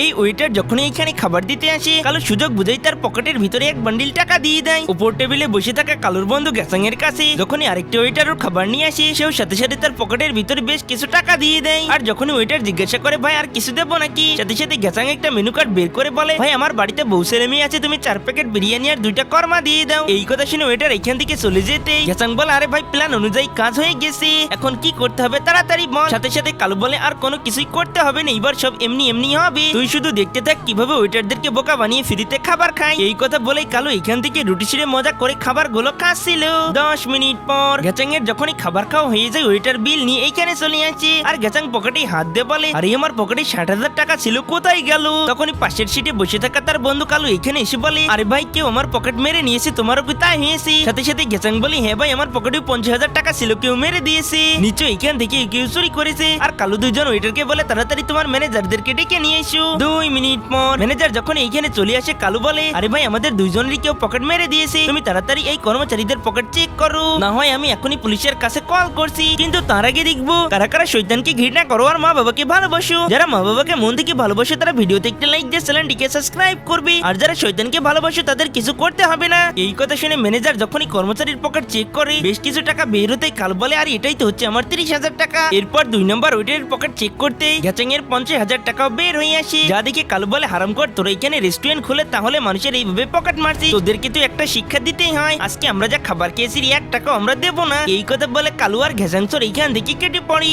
এই ওয়েটার যখনই এখানে খাবার দিতে আসে, কালো সুযোগ বুঝেই তার পকেটের ভিতরে এক বান্ডিল টাকা দিয়ে দেয়। উপর টেবিলে বসে থাকা কালোর বন্ধু গ্যাসাং এর কাছে যখনই আরেকটি ওয়েটার ওর খাবার নিয়ে আসে, সেও সাথে সাথে তার পকেটের ভিতরে বেশ কিছু টাকা দিয়ে দেয়। আর যখনই ওয়েটার জিজ্ঞাসা করে, ভাই, আর কিছু দেবো নাকি? সাথে সাথে গ্যাসাং একটা মেনু কার্ড বের করে বলে, ভাই, আমার বাড়িতে বউ ছেলে মেয়ে আছে, তুমি চার প্যাকেট বিরিয়ানি আর দুইটা কর্মা দিয়ে দাও। এই কথা শুনে ওয়েটার এখান থেকে চলে যেতে গ্যাসাং বলে, আরে ভাই প্ল্যান অনুযায়ী কাজ হয়ে গেছে। এখন কি করতে হবে তাড়াতাড়ি বল। সাথে সাথে কালো বলে, আর কোনো কিছুই করতে হবে না এবার সব এমনি এমনি হবে। তুই শুধু দেখতে থাক কীভাবে ওয়েটারদেরকে বোকা বানিয়ে ফ্রিতে খাবার খায় এই কথা বলেই কালো এখান থেকে রুটি ছিঁড়ে মজা করে খাবারগুলো খাচ্ছিল। দশ মিনিট পর গ্যাচাং এর যখনই খাবার খাওয়া হয়ে যায় ওয়েটার বিল নিয়ে এইখানে চলে আসে। আর গ্যাচাং পকেটে হাত দিয়ে বলে, আরে, আমার পকেটে ষাট হাজার টাকা ছিল, কোথায় গেল? তখনই পাশের সিটে বসে থাকা তার বন্ধু কালো এখানে এসে বলে, আরে ভাই, কেউ আমার পকেট মেরে নিয়েছে, তোমারও কি তাই হয়েছে? সাথে সাথে গ্যাচাং বলি হ্যাঁ ভাই, আমার পকেটে পঞ্চাশ হাজার টাকা ছিল, কেউ মেরে দিয়েছে। নিচে এখান থেকে কেউ চুরি করেছে। আর কালো দুইজন ওয়েটারকে বলে, তাড়াতাড়ি তোমার ম্যানেজারদেরকে ডেকে নিয়ে এসো। দুই মিনিট পর। ম্যানেজার যখন এইখানে চলে আসে, কালু বলে, আরে ভাই, আমাদের দুইজনেরই কেউ পকেট মেরে দিয়েছে। তুমি তাড়াতাড়ি এই কর্মচারীদের পকেট চেক করো। না হয় আমি এখনই পুলিশের কাছে কল করছি। কিন্তু তার আগে দেখব, কারা কারা শৈতানকে ঘৃণা করো আর মা বাবাকে ভালোবাসো। যারা মা বাবাকে মন থেকে ভালোবাসে, তারা ভিডিওতে একটা লাইক দিয়ে চ্যানেলটিকে সাবস্ক্রাইব করবে। আর যারা শৈতানকে ভালোবাসো, তাদের কিছু করতে হবে না। এই কথা শুনে ম্যানেজার যখনই কর্মচারীর পকেট চেক করে, বেশ কিছু টাকা বের হতে কাল বলে, আর, এটাই তো হচ্ছে আমার তিরিশ হাজার টাকা। এরপর দুই নম্বর ওয়েটের পকেট চেক করতে গ্যাচাং এর পঞ্চাশ হাজার টাকাও বের হয়ে আসে। যা দেখে কালো বলে হারাম কর তোরা এখানে রেস্টুরেন্ট খুলে তাহলে মানুষের এইভাবে পকেট মারছে তোদেরকে তো একটা শিক্ষা দিতেই হয়। আজকে আমরা যা খাবার খেয়েছি এক টাকা আমরা দেবো না। এই কথা বলে কালু আর ঘেসাংসর এইখান থেকে কেটে পড়ি।